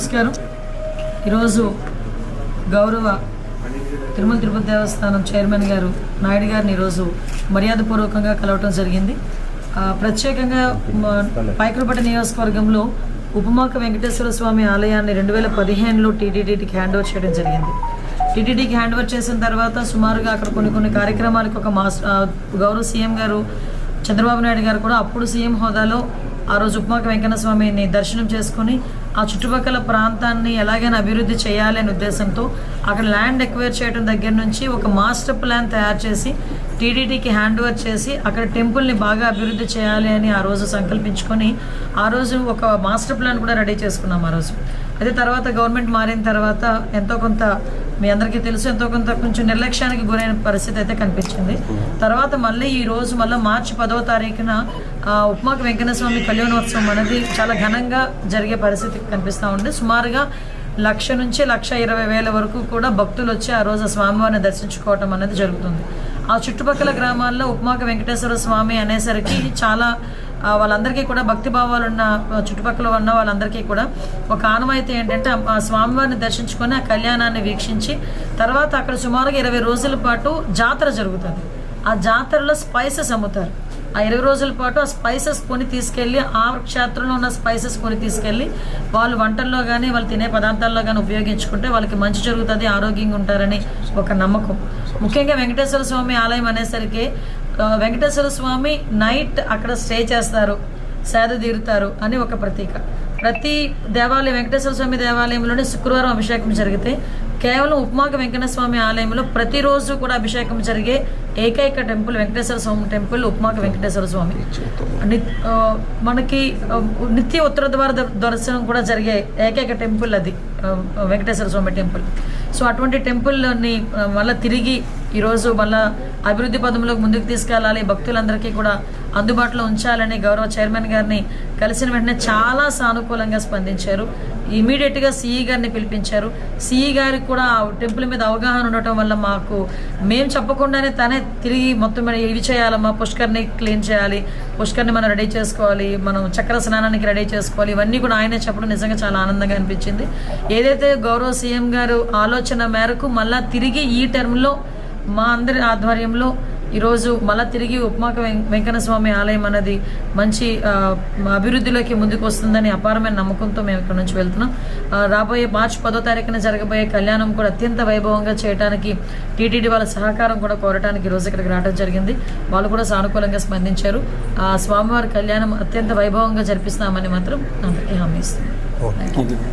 నమస్కారం ఈరోజు గౌరవ తిరుమల తిరుపతి దేవస్థానం చైర్మన్ గారు నాయుడు గారిని ఈరోజు మర్యాదపూర్వకంగా కలవటం జరిగింది. ప్రత్యేకంగా మ- పైకరపట్ట నియోజకవర్గంలో ఉపమాక వెంకటేశ్వర స్వామి ఆలయాన్ని రెండు వేల పదిహేనులో టీటీడీకి హ్యాండ్ ఓవర్ చేయడం జరిగింది. టీటీడీకి హ్యాండ్ ఓవర్ చేసిన తర్వాత సుమారుగా అక్కడ కొన్ని కొన్ని కార్యక్రమాలకు ఒక మాస్ గౌరవ సీఎం గారు చంద్రబాబు నాయుడు గారు కూడా అప్పుడు సీఎం హోదాలో ఆ రోజు ఉప్మాక వెంకన్న స్వామిని దర్శనం చేసుకుని ఆ చుట్టుపక్కల ప్రాంతాన్ని ఎలాగైనా అభివృద్ధి చేయాలి అనే ఉద్దేశంతో అక్కడ ల్యాండ్ ఎక్వైర్ చేయడం దగ్గర నుంచి ఒక మాస్టర్ ప్లాన్ తయారు చేసి టీడీటీకి హ్యాండ్ ఓవర్ చేసి అక్కడ టెంపుల్ని బాగా అభివృద్ధి చేయాలి అని ఆ రోజు సంకల్పించుకొని ఆ రోజు ఒక మాస్టర్ ప్లాన్ కూడా రెడీ చేసుకున్నాం ఆ రోజు. అదే తర్వాత గవర్నమెంట్ మారిన తర్వాత ఎంతో కొంత మీ అందరికీ తెలుసు ఎంతో కొంత కొంచెం నిర్లక్ష్యానికి గురైన పరిస్థితి అయితే కనిపించింది. తర్వాత మళ్ళీ ఈ రోజు మళ్ళీ మార్చి పదవ తారీఖున ఆ, వెంకటస్వామి కళ్యాణోత్సవం అనేది చాలా ఘనంగా జరిగే పరిస్థితి కనిపిస్తూ ఉంది. సుమారుగా లక్ష నుంచి లక్ష ఇరవై వేల వరకు కూడా భక్తులు వచ్చి ఆ రోజు స్వామివారిని దర్శించుకోవటం అనేది జరుగుతుంది. ఆ చుట్టుపక్కల గ్రామాల్లో ఉప్మాక వెంకటేశ్వర స్వామి అనేసరికి చాలా వాళ్ళందరికీ కూడా భక్తి భావాలు ఉన్న చుట్టుపక్కల ఉన్న వాళ్ళందరికీ కూడా ఒక ఆనవాయితీ ఏంటంటే ఆ- స్వామివారిని దర్శించుకొని ఆ కళ్యాణాన్ని వీక్షించి తర్వాత అక్కడ సుమారుగా ఇరవై రోజుల పాటు జాతర జరుగుతుంది. ఆ జాతరలో స్పైసెస్ అమ్ముతారు. ఆ ఇరవై రోజుల పాటు ఆ స్పైసెస్ కొని తీసుకెళ్ళి ఆ క్షేత్రంలో ఉన్న స్పైసెస్ కొని తీసుకెళ్ళి వాళ్ళు వంటల్లో కానీ వాళ్ళు తినే పదార్థాల్లో కానీ ఉపయోగించుకుంటే వాళ్ళకి మంచి జరుగుతుంది ఆరోగ్యంగా ఉంటారని ఒక నమ్మకం. ముఖ్యంగా వెంకటేశ్వర స్వామి ఆలయం అనేసరికి వెంకటేశ్వర స్వామి నైట్ అక్కడ స్టే చేస్తారు సేద తీరుతారు అని ఒక ప్రతీక. ప్రతి దేవాలయం వెంకటేశ్వర స్వామి దేవాలయంలోనే శుక్రవారం అభిషేకం జరిగితే కేవలం ఉపమాక వెంకన్న స్వామి ఆలయంలో ప్రతిరోజు కూడా అభిషేకం జరిగే ఏకైక టెంపుల్ వెంకటేశ్వర స్వామి టెంపుల్ ఉపమాక వెంకటేశ్వర స్వామి. నిత్- మనకి నిత్య ఉత్తర ద్వార ద- దర్శనం కూడా జరిగే ఏకైక టెంపుల్ అది వెంకటేశ్వర స్వామి టెంపుల్. సో అటువంటి టెంపుల్ని మళ్ళీ తిరిగి ఈరోజు మళ్ళా అభివృద్ధి పదంలోకి ముందుకు తీసుకెళ్ళాలి. భక్తులందరికీ కూడా అందుబాటులో ఉంచాలని గౌరవ చైర్మన్ గారిని కలిసిన వెంటనే చాలా సానుకూలంగా స్పందించారు. ఇమీడియట్గా సిఈ గారిని పిలిపించారు. సిఈ గారికి కూడా ఆ టెంపుల్ మీద అవగాహన ఉండటం వల్ల మాకు మేము చెప్పకుండానే తనే తిరిగి మొత్తం మీద ఇవి చేయాలమ్మా పుష్కర్ని క్లీన్ చేయాలి పుష్కర్ని మనం రెడీ చేసుకోవాలి మనం చక్ర స్నానానికి రెడీ చేసుకోవాలి ఇవన్నీ కూడా ఆయనే చెప్పడం నిజంగా చాలా ఆనందంగా అనిపించింది. ఏదైతే గౌరవ సీఎం గారు ఆలోచన మేరకు మళ్ళా తిరిగి ఈ టర్మ్లో మా అందరి ఆధ్వర్యంలో ఈరోజు మళ్ళా తిరిగి ఉపమాక వెం- వెంకన్న స్వామి ఆలయం అనేది మంచి అభివృద్ధిలోకి ముందుకు వస్తుందని అపారమైన నమ్మకంతో మేము ఇక్కడ నుంచి వెళ్తున్నాం. రాబోయే మార్చి పదో తారీఖున జరగబోయే కళ్యాణం కూడా అత్యంత వైభవంగా చేయడానికి టీటీడీ వాళ్ళ సహకారం కూడా కోరడానికి ఈరోజు ఇక్కడికి రావడం జరిగింది. వాళ్ళు కూడా సానుకూలంగా స్పందించారు. ఆ స్వామివారి కళ్యాణం అత్యంత వైభవంగా జరిపిస్తామని మాత్రం అందరికీ హామీ ఇస్తున్నాం.